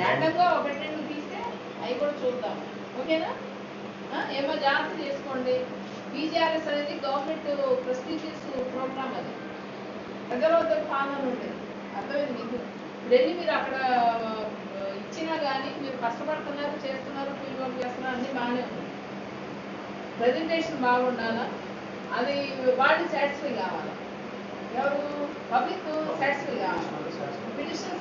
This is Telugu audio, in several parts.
ర్యాండమ్గా ఒకటి రెండు తీస్తే అవి కూడా చూద్దాం. ఓకేనా? ఏమో జాగ్రత్త చేసుకోండి. పీజీఆర్ఎస్ అనేది గవర్నమెంట్ ప్రెస్టీజియస్ ప్రోగ్రామ్ అది. ప్రజల వద్ద పాలన ఉంటుంది. అర్థమైంది మీకు? ఇప్పుడు వెళ్ళి మీరు అక్కడ ఇచ్చినా కానీ మీరు కష్టపడుతున్నారు చేస్తున్నారు ఫీల్డ్ వర్క్ చేస్తున్నారు అన్నీ బాగానే ఉంది ప్రజెంటేషన్ బాగుండాలా? అది వాళ్ళు సాటిస్ఫై కావాలి? ఎవరు? పబ్లిక్ సాటిస్ఫై కావాలి? పిటిషన్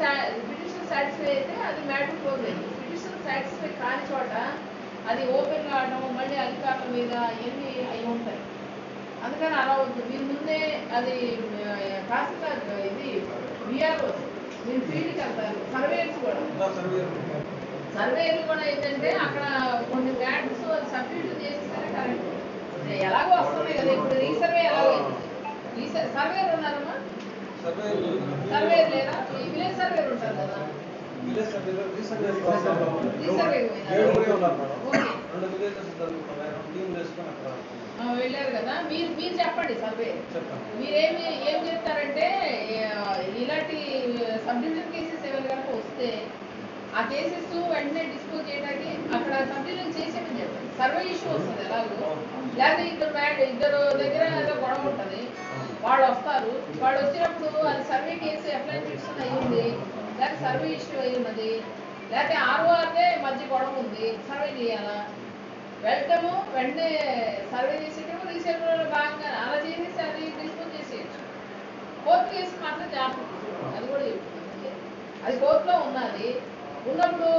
సాటిస్ఫై అయితే అది మ్యాటర్ క్లోజ్ అయింది పిటిషన్ సాటిస్ఫై కాని చోట అది ఓపెన్ కావడం మళ్ళీ అధికారుల మీద ఇవన్నీ అయి ఉంటాయి. అందుకని అలా వద్దు మీరు ముందే అది తహసీల్దార్ ఇది విఆర్ఓ మీరు ఫీల్డ్కి వెళ్తారు. సర్వేయర్స్ కూడా. సర్వేలు కూడా ఏంటంటే అక్కడ కొన్ని ల్యాండ్స్ సబ్మిట్ చేసేసరే కరెక్ట్ ఎలాగో వస్తున్నాయి కదా ఇప్పుడు రీసర్వే ఎలాగో రీసర్ సర్వేలు ఉన్నారమ్మా? సర్వేలు లేదా? ఈ విలేజ్ సర్వేలు ఉంటారు కదా. వెళ్ళారు కదా. మీరు మీరు చెప్పండి సర్వే. మీరేమి ఏం చెప్తారంటే ఇలాంటి సబ్ డివిజన్ కేసెస్ ఏమైనా కనుక వస్తే ఆ కేసెస్ వెంటనే డిస్పోజ్ చేయడానికి అక్కడ సబ్ డివిజన్ చేసేమని చెప్పండి. సర్వే ఇష్యూ వస్తుంది ఎలాగో. లేకపోతే ఇద్దరు మ్యాడ్ ఇద్దరు దగ్గర ఏదో గొడవ ఉంటుంది. వాళ్ళు వస్తారు. వాళ్ళు వచ్చినప్పుడు అది సర్వే కేసు అప్లై చేసిన అయ్యింది సర్వే ఇష్యూ అయి ఉన్నది లేకపోతే ఆర్ఓఆర్దే మధ్య గొడవ ఉంది. సర్వే చేయాలా? వెళ్తాము వెంటనే సర్వే చేసేటప్పుడు రీసెంట్లో భాగంగా అలా చేసేసి అది డిస్పోజ్ చేసేయచ్చు. కోర్టు కేసు మాత్రం జాగ్రత్త అది కూడా చెప్తుంది అది కోర్టులో ఉన్నది. ఉన్నప్పుడు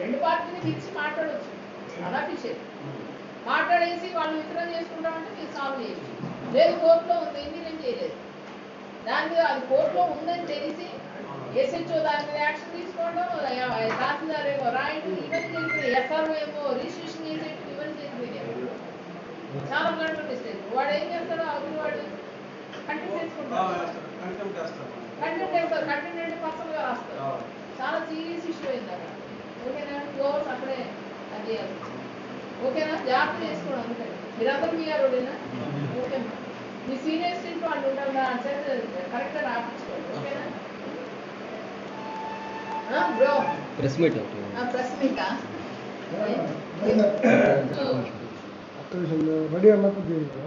రెండు పార్టీని పిలిచి మాట్లాడవచ్చు అలా మాట్లాడేసి వాళ్ళు విత్డ్రా చేసుకుంటామంటే మీరు సాల్వ్ చేయొచ్చు. లేదు కోర్టులో ఉంది మీరేం చేయలేదు. దాని అది కోర్టులో ఉందని తెలిసి ఎస్హెచ్ఓ దాని మీద యాక్షన్ తీసుకోవడం తహసీల్దార్ ఏమో రాయడం ఇవన్నీ జరిగిపోయి ఎఫ్ఆర్ఓ ఏమో రిజిస్ట్రేషన్ చేసేట్టు ఇవన్నీ జరిగిపోయినాయి చాలా గంటలు మిస్టేక్ వాడు ఏం చేస్తాడో అవతల వాడు కంటెంట్ చేసుకుంటాడు కంటెంట్ వేస్తారు. కంటెంట్ అంటే పర్సనల్గా రాస్తారు. చాలా సీరియస్ ఇష్యూ అయింది అక్కడ. ఓకేనా? టూ అవర్స్ అక్కడే అది ఓకేనా? జాగ్రత్త చేసుకోవడం అందుకని. మీరందరూ మీ రోడేనా ఓకే మీ సీనియర్ స్టేట్ వాళ్ళు ఉంటారు కరెక్ట్గా రాపించుకోండి. ఓకేనా? Bro press meet press ready అన్నప్పుడు చేయండి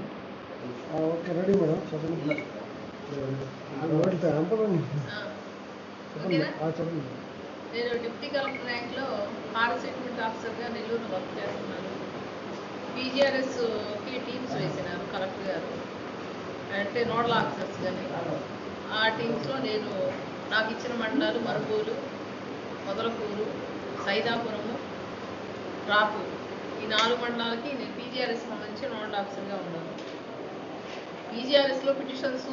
ఓకే రెడీ మేడం చెప్పండి చెప్పండి చెప్పండి నేను డిప్యూటీ కలెక్టర్ ర్యాంక్లో హార్ట్ సెటిల్మెంట్ ఆఫీసర్గా నెల్లూరు వర్క్ చేస్తున్నాను. పీజీఆర్ఎస్కి టీమ్స్ వేసినారు కలెక్టర్ గారు. అంటే నోడల్ ఆఫీసర్స్ కానీ ఆ టీమ్స్లో నేను నాకు ఇచ్చిన మండలాలు మరుగూరు మొదలకూరు సైదాపురము రాపూరు. ఈ నాలుగు మండలాలకి నేను పీజీఆర్ఎస్ సంబంధించి నోడల్ ఆఫీసర్గా ఉన్నాను. పీజీఆర్ఎస్లో పిటిషన్స్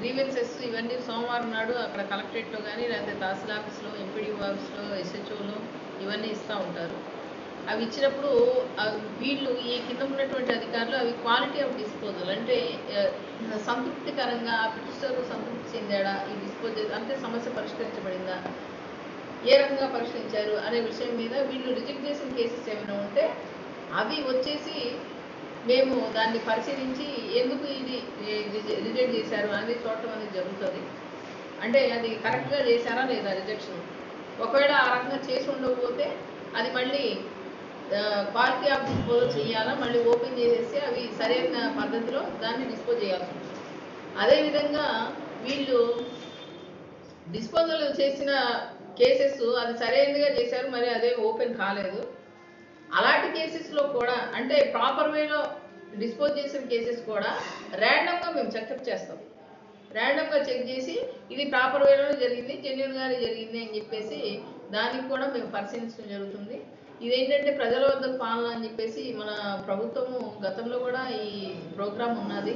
గ్రీవెన్సెస్ ఇవన్నీ సోమవారం నాడు అక్కడ కలెక్టరేట్లో కానీ లేకపోతే తహసీల్ ఆఫీస్లో ఎంపీడీఓ ఆఫీస్లో ఎస్హెచ్ఓలో ఇవన్నీ ఇస్తూ ఉంటారు. అవి ఇచ్చినప్పుడు వీళ్ళు ఈ కింద ఉన్నటువంటి అధికారులు అవి క్వాలిటీ ఆఫ్ డిస్పోజల్ అంటే సంతృప్తికరంగా ఆ పిటిషనర్ సంతృప్తి చెందాడా? ఈ డిస్పోజల్ అంటే సమస్య పరిష్కరించబడిందా? ఏ రకంగా పరిష్కరించారు అనే విషయం మీద వీళ్ళు రిజెక్ట్ చేసిన కేసెస్ ఏమైనా ఉంటే అవి వచ్చేసి మేము దాన్ని పరిశీలించి ఎందుకు ఇది రిజెక్ట్ చేశారు అనేది చూడటం అనేది జరుగుతుంది. అంటే అది కరెక్ట్గా చేశారా లేదా రిజెక్షన్? ఒకవేళ ఆ రకంగా చేసి ఉండకపోతే అది మళ్ళీ క్వాలిటీ ఆఫ్ డిస్పోజల్ చేయాలా? మళ్ళీ ఓపెన్ చేసేసి అవి సరైన పద్ధతిలో దాన్ని డిస్పోజ్ చేయాల్సి ఉంటుంది. అదేవిధంగా వీళ్ళు డిస్పోజల్ చేసిన కేసెస్ అది సరైనదిగా చేశారు మరి అదే ఓపెన్ కాలేదు. అలాంటి కేసెస్లో కూడా అంటే ప్రాపర్ వేలో డిస్పోజ్ చేసిన కేసెస్ కూడా ర్యాండమ్గా మేము చెకప్ చేస్తాం. ర్యాండమ్గా చెక్ చేసి ఇది ప్రాపర్ వేలోనే జరిగింది జెన్యున్గానే జరిగింది అని చెప్పేసి దానికి కూడా మేము పరిశీలించడం జరుగుతుంది. ఇదేంటంటే ప్రజల వద్ద పాలన అని చెప్పేసి మన ప్రభుత్వము గతంలో కూడా ఈ ప్రోగ్రామ్ ఉన్నది.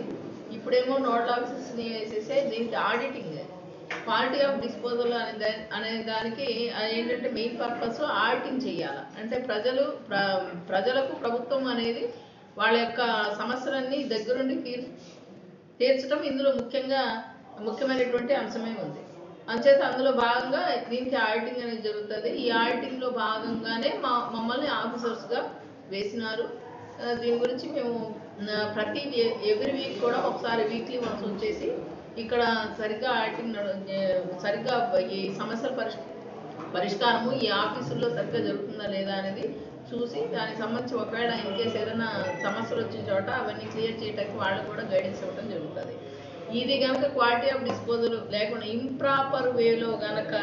ఇప్పుడేమో నోడల్ ఆఫీసెస్ని వేసేసే దీనికి ఆడిటింగ్. క్వాలిటీ ఆఫ్ డిస్పోజల్ అనే అనే దానికి ఏంటంటే మెయిన్ పర్పస్ ఆడిటింగ్ చేయాలి. అంటే ప్రజలు ప్ర- ప్రజలకు ప్రభుత్వం అనేది వాళ్ళ యొక్క సమస్యలన్నీ దగ్గరుండి తీర్ తీర్చడం ఇందులో ముఖ్యంగా ముఖ్యమైనటువంటి అంశమే ఉంది. అంచేత అందులో భాగంగా దీనికి ఆడిటింగ్ అనేది జరుగుతుంది. ఈ ఆడిటింగ్లో భాగంగానే మా మమ్మల్ని ఆఫీసర్స్గా వేసినారు. దీని గురించి మేము ప్రతి ఎవ్రీ వీక్ కూడా ఒకసారి వీక్లీ వన్స్ వచ్చేసి ఇక్కడ సరిగ్గా ఆడిటింగ్ సరిగ్గా ఈ సమస్యల పరిష్ పరిష్కారము ఈ ఆఫీసుల్లో సరిగ్గా జరుగుతుందా లేదా అనేది చూసి దానికి సంబంధించి ఒకవేళ ఇన్ కేసు ఏదైనా సమస్యలు వచ్చిన చోట అవన్నీ క్లియర్ చేయడానికి వాళ్ళు కూడా గైడెన్స్ ఇవ్వడం జరుగుతుంది. ఇది కనుక క్వాలిటీ ఆఫ్ డిస్పోజల్ లేకుండా ఇంప్రాపర్ వేలో కనుక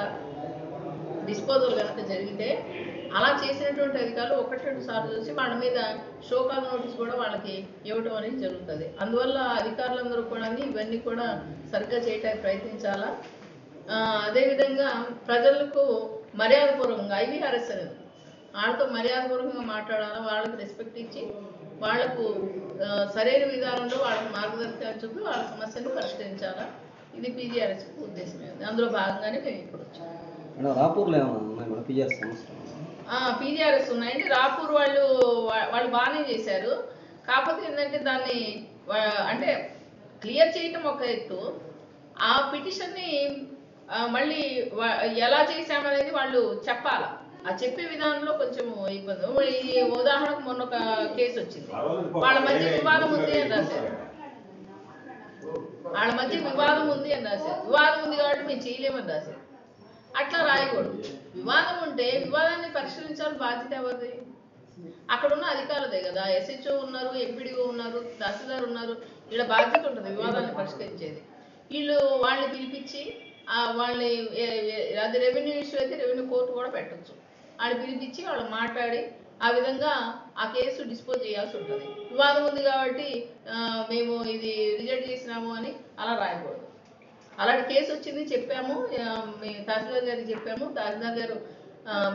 డిస్పోజల్ కనుక జరిగితే అలా చేసినటువంటి అధికారులు ఒకటి రెండు సార్లు చూసి వాళ్ళ మీద షోకాల్ నోటీస్ కూడా వాళ్ళకి ఇవ్వడం అనేది జరుగుతుంది. అందువల్ల అధికారులందరూ కూడా ఇవన్నీ కూడా సరిగ్గా చేయడానికి ప్రయత్నించాలా? అదేవిధంగా ప్రజలకు మర్యాదపూర్వకంగా ఐవీఆర్ఎస్ అనేది వాళ్ళతో మర్యాదపూర్వకంగా మాట్లాడాలా? వాళ్ళకి రెస్పెక్ట్ ఇచ్చి వాళ్ళకు సరైన విధానంలో వాళ్ళకి మార్గదర్శకాలు చూపి వాళ్ళ సమస్యను పరిష్కరించాలా? ఇది పీజీఆర్ఎస్ ఉద్దేశమే అందులో భాగంగానే మేము ఇప్పుడు వచ్చాము రాపూర్లో ఏమన్నా ఉన్నాయి సమస్య పీజీఆర్ఎస్ ఉన్నాయండి. రాపూర్ వాళ్ళు వాళ్ళు బాగానే చేశారు. కాకపోతే ఏంటంటే దాన్ని అంటే క్లియర్ చేయటం ఒక ఎత్తు. ఆ పిటిషన్ని మళ్ళీ ఎలా చేశామనేది వాళ్ళు చెప్పాల. ఆ చెప్పే విధానంలో కొంచెం ఇబ్బంది. ఉదాహరణకు మొన్న ఒక కేసు వచ్చింది. వాళ్ళ మధ్య వివాదం ఉంది అని రాశారు. వాళ్ళ మధ్య వివాదం ఉంది అని రాశారు. వివాదం ఉంది కాబట్టి మేము చేయలేమని రాశారు. అట్లా రాయకూడదు. వివాదం ఉంటే వివాదాన్ని పరిష్కరించాలి బాధ్యత ఎవరిది? అక్కడ ఉన్న అధికారులదే కదా. ఎస్హెచ్ఓ ఉన్నారు ఎంపీడీఓ ఉన్నారు తహసీల్దార్ ఉన్నారు. ఇక్కడ బాధ్యత ఉంటుంది వివాదాన్ని పరిష్కరించేది. వీళ్ళు వాళ్ళని పిలిపించి వాళ్ళని అది రెవెన్యూ ఇష్యూ అయితే రెవెన్యూ కోర్టు కూడా పెట్టొచ్చు. వాళ్ళని పిలిపించి వాళ్ళు మాట్లాడి ఆ విధంగా ఆ కేసు డిస్పోజ్ చేయాల్సి ఉంటుంది. వివాదం ఉంది కాబట్టి మేము ఇది రిజెక్ట్ చేసినాము అని అలా రాయకూడదు. అలాంటి కేసు వచ్చింది చెప్పాము. మీ తహసీల్దార్ గారికి చెప్పాము. తహసీల్దార్ గారు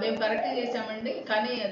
మేము కరెక్ట్ చేశామండి. కానీ అది